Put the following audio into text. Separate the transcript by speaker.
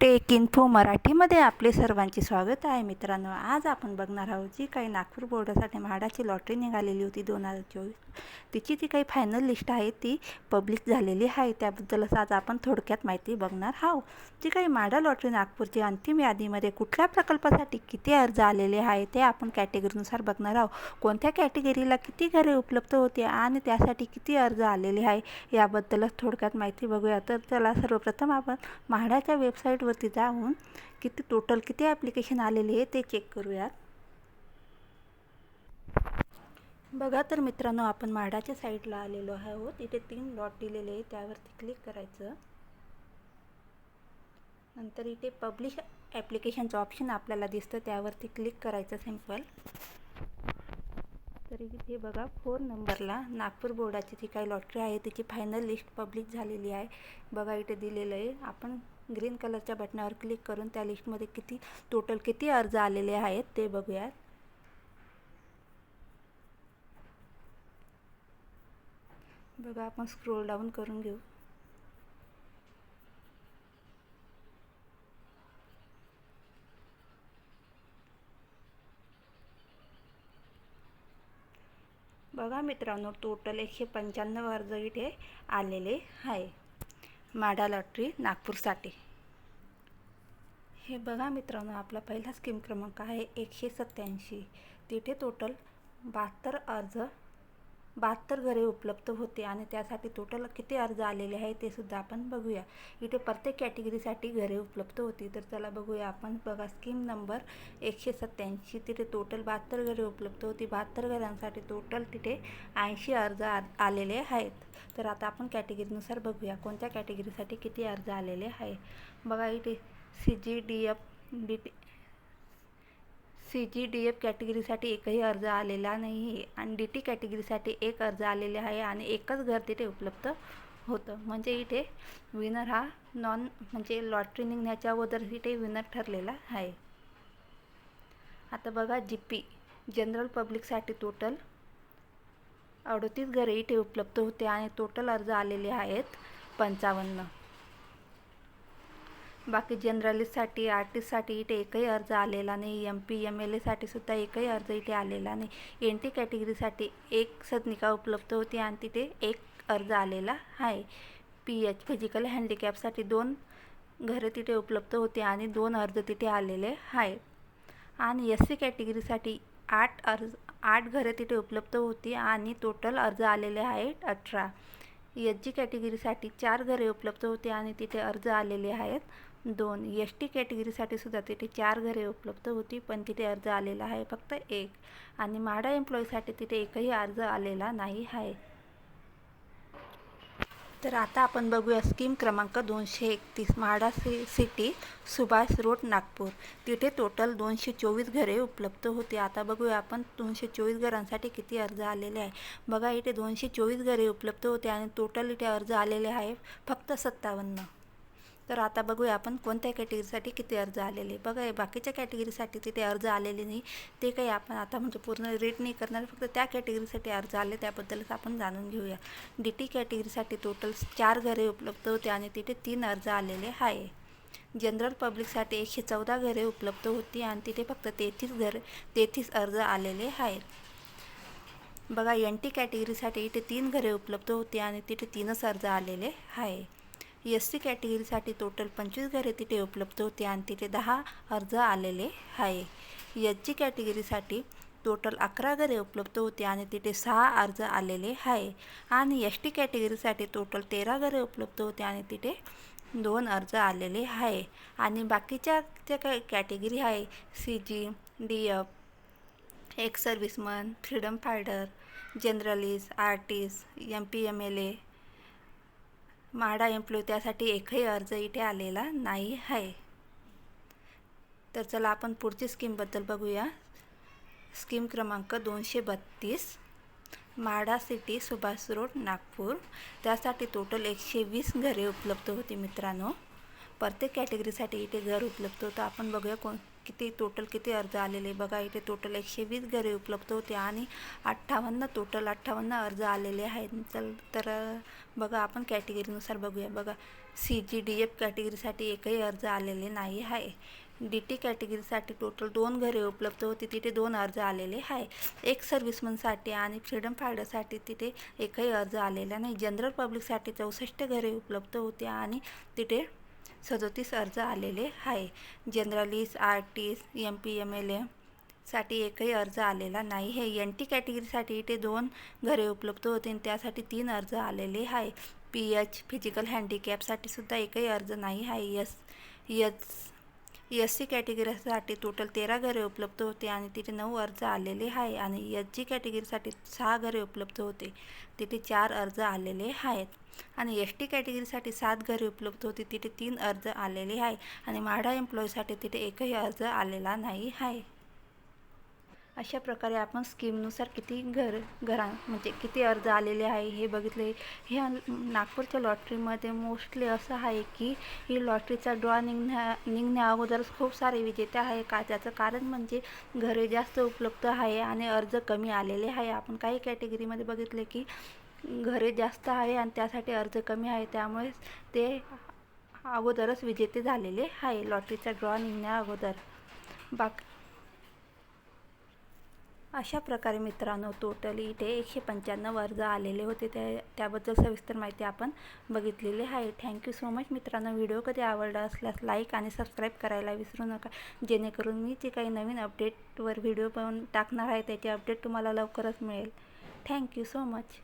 Speaker 1: Take info मराठीमध्ये आपले सर्वांचे स्वागत आहे. मित्रांनो आज आपण बघणार आहोत जी काही नागपूर बोर्डासाठी म्हाडाची लॉटरी निघालेली होती दोन हजार चोवीस. तिची जी काही फायनल लिस्ट आहे ती पब्लिश झालेली आहे. त्याबद्दलच आज आपण थोडक्यात माहिती बघणार आहोत. जी काही म्हाडा लॉटरी नागपूरची अंतिम यादीमध्ये कुठल्या प्रकल्पासाठी किती अर्ज आलेले आहे ते आपण कॅटेगरीनुसार बघणार आहोत. कोणत्या कॅटेगरीला किती घरे उपलब्ध होती आणि त्यासाठी किती अर्ज आलेले आहे याबद्दलच थोडक्यात माहिती बघूया. तर चला सर्वप्रथम आपण म्हाडाच्या वेबसाईटवर वेबसाईटवरती जाऊन किती टोटल किती ॲप्लिकेशन आलेले आहे ते चेक करूयात. बघा तर मित्रांनो आपण म्हाडाच्या साईडला आलेलो आहोत. इथे तीन लॉट दिलेले आहे. त्यावरती क्लिक करायचं. नंतर इथे पब्लिश ॲप्लिकेशनचं ऑप्शन आपल्याला दिसतं. त्यावरती क्लिक करायचं सिंपल तर इथे बघा फोर नंबरला नागपूर बोर्डाची जी काही लॉटरी आहे तिची फायनल लिस्ट पब्लिश झालेली आहे. बघा इथे दिलेलं आहे. आपण ग्रीन कलरच्या बटनावर क्लिक करून त्या लिस्टमध्ये किती टोटल किती अर्ज आलेले आहेत ते बघूयात. बघा आपण स्क्रोल डाऊन करून घेऊ. बघा मित्रांनो टोटल एकशे पंच्याण्णव अर्ज इथे आलेले आहे. माडा लॉटरी नागपूरसाठी हे बघा मित्रांनो आपला पहिला स्कीम क्रमांक आहे एकशे सत्याऐंशी तिथे टोटल बहात्तर अर्ज बहात्तर घरे उपलब्ध होते आणि त्यासाठी टोटल किती अर्ज आलेले आहे ते सुद्धा आपण बघूया. इथे प्रत्येक कॅटेगरीसाठी घरे उपलब्ध होती. तर चला बघूया. आपण बघा स्कीम नंबर एकशे सत्याऐंशी तिथे टोटल बहात्तर घरे उपलब्ध होती. बहात्तर घरांसाठी टोटल तिथे ऐंशी अर्ज आ आलेले आहेत. तर आता आपण कॅटेगरीनुसार बघूया. कोणत्या कॅटेगरीसाठी किती अर्ज आलेले आहे? बघा इथे C G D F D T C G D F कॅटेगरीसाठी एकही अर्ज आलेला नाही आहे आणि डी टी कॅटेगरीसाठी एक अर्ज आलेले आहे आणि एकच घर तिथे उपलब्ध होतं. म्हणजे इथे विनर हा नॉन म्हणजे लॉटरी निघण्याच्या अगोदर इथे विनर ठरलेला आहे. आता बघा जी पी जनरल पब्लिकसाठी टोटल अडतीस घरे इथे उपलब्ध होते आणि टोटल अर्ज आलेले आहेत पंचावन्न. बाकी जनरलिस्टसाठी आर्टिस्टसाठी इथे एकही अर्ज आलेला नाही. एम पी एम एल एसाठी सुद्धा एकही अर्ज इथे आलेला नाही. एन टी कॅटेगरीसाठी एक सदनिका उपलब्ध होती आणि तिथे एक अर्ज आलेला आहे. पी एच फिजिकल हँडिकॅपसाठी दोन घरं तिथे उपलब्ध होते आणि दोन अर्ज तिथे आलेले आहे आणि एस सी कॅटेगरीसाठी आठ अर्ज आठ घरं तिथे उपलब्ध होती आणि टोटल अर्ज आलेले आहेत अठरा. एच जी कॅटेगरीसाठी चार घरे उपलब्ध होते आणि तिथे अर्ज आलेले आहेत. दोन एस टी कॅटेगरीसाठी सुद्धा तिथे चार घरे उपलब्ध होती पण तिथे अर्ज आलेला आहे फक्त एक. आणि म्हाडा एम्प्लॉईसाठी तिथे एकही अर्ज आलेला नाही आहे. तर आता आपण बघूया स्कीम क्रमांक दोनशे एकतीस म्हाडा सि सिटी सुभाष रोड नागपूर. तिथे टोटल दोनशे चोवीस घरे उपलब्ध होती. आता बघूया आपण दोनशे चोवीस घरांसाठी किती अर्ज आलेले आहे. बघा इथे दोनशे चोवीस घरे उपलब्ध होते आणि टोटल इथे अर्ज आलेले आहे फक्त सत्तावन्न. तर आता बघूया आपण कोणत्या कॅटेगरीसाठी किती अर्ज आलेले. बघा हे बाकीच्या कॅटेगरीसाठी तिथे अर्ज आलेले नाही. ते काही आपण आता म्हणजे पूर्ण रीड नाही करणार. फक्त त्या कॅटेगरीसाठी अर्ज आले त्याबद्दलच आपण जाणून घेऊया. डी टी कॅटेगरीसाठी टोटल चार घरे उपलब्ध होते आणि तिथे तीन अर्ज आलेले आहे जनरल पब्लिकसाठी एकशे चौदा घरे उपलब्ध होती आणि तिथे फक्त तेहतीस घर तेहतीस अर्ज आलेले आहेत बघा एन टी कॅटेगरीसाठी इथे तीन घरे उपलब्ध होती आणि तिथे तीनच अर्ज आलेले आहे एस सी कॅटेगरीसाठी टोटल पंचवीस घरे तिथे उपलब्ध होते आणि तिथे दहा अर्ज आलेले आहे. एच जी कॅटेगरीसाठी टोटल अकरा घरे उपलब्ध होते आणि तिथे सहा अर्ज आलेले आहे. आणि एस टी कॅटेगरीसाठी टोटल तेरा घरे उपलब्ध होते आणि तिथे दोन अर्ज आलेले आहे. आणि बाकीच्या ज्या काही कॅटेगरी आहे C G D F ex serviceman freedom fighter generalist artist M P M L A MHADA employ त्यासाठी एकही अर्ज इथे आलेला नाही आहे. तर चला आपण पुढची स्कीमबद्दल बघूया. स्कीम क्रमांक दोनशे बत्तीस म्हाडा सिटी सुभाष रोड नागपूर. त्यासाठी टोटल एकशे वीस घरे उपलब्ध होती मित्रांनो. प्रत्येक कॅटेगरीसाठी इथे घर उपलब्ध होतं. आपण बघूया कोण किती टोटल किती अर्ज आलेले? बघा इथे टोटल एकशे वीस घरे उपलब्ध होते आणि अठ्ठावन्न टोटल अठ्ठावन्न अर्ज आलेले आहेत. चल तर बघा आपण कॅटेगरीनुसार बघूया. बघा सी जी डी एफ कॅटेगरीसाठी एकही अर्ज आलेले नाही आहे. डी टी कॅटेगरीसाठी टोटल दोन घरे उपलब्ध होती. तिथे दोन अर्ज आलेले आहे. एक सर्व्हिसमनसाठी आणि फ्रीडम फायडरसाठी तिथे एकही अर्ज आलेला नाही. जनरल पब्लिकसाठी चौसष्ट घरे उपलब्ध होते आणि तिथे सदोतीस अर्ज आलेले आहे generalist artist M P M L एमसाठी एकही अर्ज आलेला नाही. आहे एन टी कॅटेगरीसाठी इथे दोन घरे उपलब्ध होते त्यासाठी तीन अर्ज आलेले आहे पी एच फिजिकल हँडिकॅपसाठी सुद्धा एकही अर्ज नाही आहे यस यस एस सी कॅटेगरीसाठी टोटल तेरा घरे उपलब्ध होते आणि तिथे नऊ अर्ज आलेले आहे आणि एस जी कॅटेगरीसाठी सहा घरे उपलब्ध होते. तिथे चार अर्ज आलेले आहेत. आणि एस टी कॅटेगरीसाठी सात घरे उपलब्ध होती. तिथे तीन अर्ज आलेले आहे. आणि म्हाडा एम्प्लॉईसाठी तिथे एकही अर्ज आलेला नाही आहे. अशा प्रकारे आपण स्कीमनुसार किती घर घरा म्हणजे किती अर्ज आलेले आहे हे बघितले. ह्या नागपूरच्या लॉटरीमध्ये मोस्टली असं आहे की ही लॉटरीचा ड्रॉ निघण्या निघण्या अगोदरच खूप सारे विजेते आहे. का त्याचं कारण म्हणजे घरे जास्त उपलब्ध आहे आणि अर्ज कमी आलेले आहे. आपण काही कॅटेगरीमध्ये बघितले की घरे जास्त आहे आणि त्यासाठी अर्ज कमी आहे. त्यामुळे ते अगोदरच विजेते झालेले आहे लॉटरीचा ड्रॉ निघण्या अगोदर. बाकी अशा प्रकारे मित्रांनो टोटली इथे एकशे पंच्याण्णव अर्ज आलेले होते. त्या त्याबद्दल सविस्तर माहिती आपण बघितलेली आहे. थँक्यू सो मच मित्रांनो व्हिडिओ कधी आवडला असल्यास लाईक आणि सबस्क्राईब करायला विसरू नका. जेणेकरून मी जे काही नवीन अपडेटवर व्हिडिओ पण टाकणार आहे त्याचे अपडेट तुम्हाला लवकरच मिळेल. Thank you so much